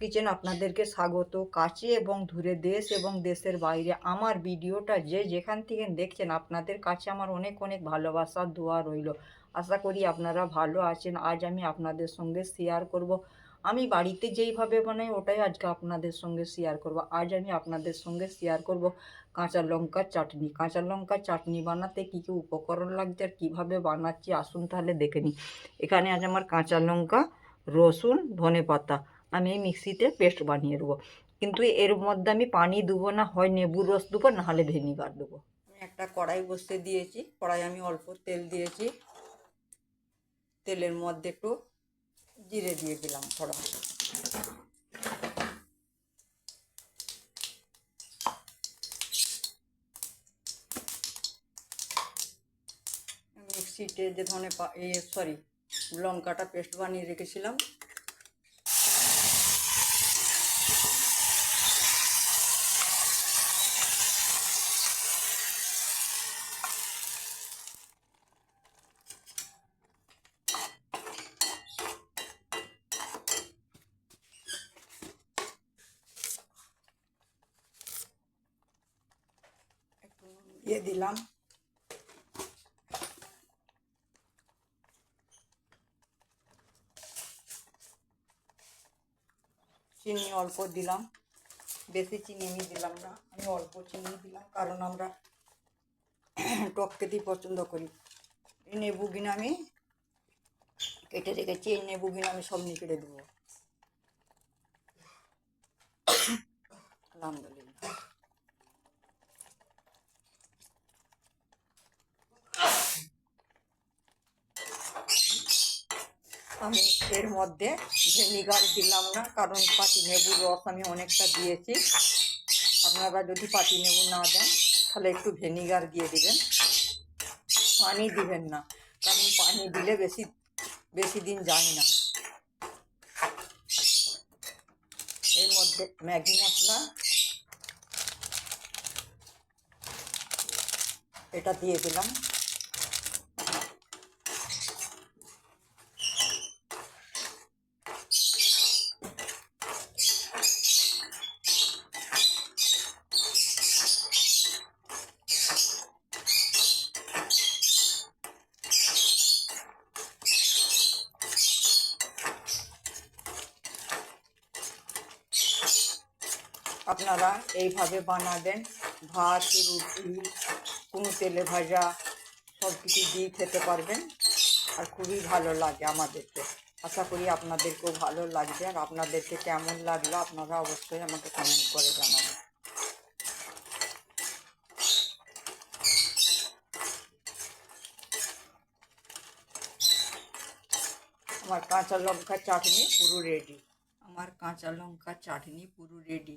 Kitchen আপনাদেরকে স্বাগত। কাছে এবং দূরে দেশ এবং দেশের বাইরে আমার ভিডিওটা যে যেখান থেকে দেখছেন আপনাদের কাছে আমার অনেক অনেক ভালোবাসার দোয়া রইল। আশা করি আপনারা ভালো আছেন। আজ আমি আপনাদের সঙ্গে শেয়ার করব। আমি বাড়িতে যেইভাবে বানাই ওটাই আজকে আপনাদের সঙ্গে শেয়ার করব। আজ আমি আপনাদের সঙ্গে শেয়ার করব কাঁচা লঙ্কার চাটনি। কাঁচা লঙ্কার চাটনি বানাতে কী কী উপকরণ লাগছে আর কীভাবে বানাচ্ছি আসুন তাহলে দেখে নিই। এখানে আজ আমার কাঁচা লঙ্কা, রসুন ধনে পাতা আমি এই মিক্সিতে পেস্ট বানিয়ে দেবো। কিন্তু এর মধ্যে আমি পানি দেবো না, হয় নেবুর রস দেবো না হলে ভিনিগার দেবো। আমি একটা কড়াই বসতে দিয়েছি। কড়াই আমি অল্প তেল দিয়েছি। তেলের মধ্যে একটু জিরে দিয়ে দিলাম ফোড়ন মিক্সিতে যে এ সরি লঙ্কাটা পেস্ট বানিয়ে রেখেছিলাম। দিয়ে দিলাম। চিনি অল্প দিলাম। বেশি চিনি আমি দিলাম না, আমি অল্প চিনি দিলাম, কারণ আমরা টক খেতেই পছন্দ করি। এই নেবুগিনা আমি কেটে রেখেছি, এই নেবুগিনা আমি সব নিকেড়ে দেবো। আলহামদুলিল্লাহ। আমি এর মধ্যে ভিনিগার দিলাম না, কারণ পাতি লেবুর রস আমি অনেকটা দিয়েছি। আপনারা যদি পাতি লেবু না দেন, তাহলে একটু ভিনিগার দিয়ে দিবেন। পানি দিবেন না, কারণ পানি দিলে বেশি বেশি দিন যায় না। এর মধ্যে ম্যাগি মশলা, এটা দিয়ে দিলাম। আপনারা এইভাবে বানাবেন, ভাত, রুটি, কোনো তেলে ভাজা সব কিছু দিয়ে খেতে পারবেন। আর খুবই ভালো লাগে আমাদেরকে। আশা করি আপনাদেরকেও ভালো লাগবে। আর আপনাদেরকে কেমন লাগল আপনারা অবশ্যই আমাকে কমেন্ট করে জানাবেন। আমার কাঁচা লঙ্কার চাটনি পুরো রেডি আমার কাঁচা লঙ্কার চাটনি পুরো রেডি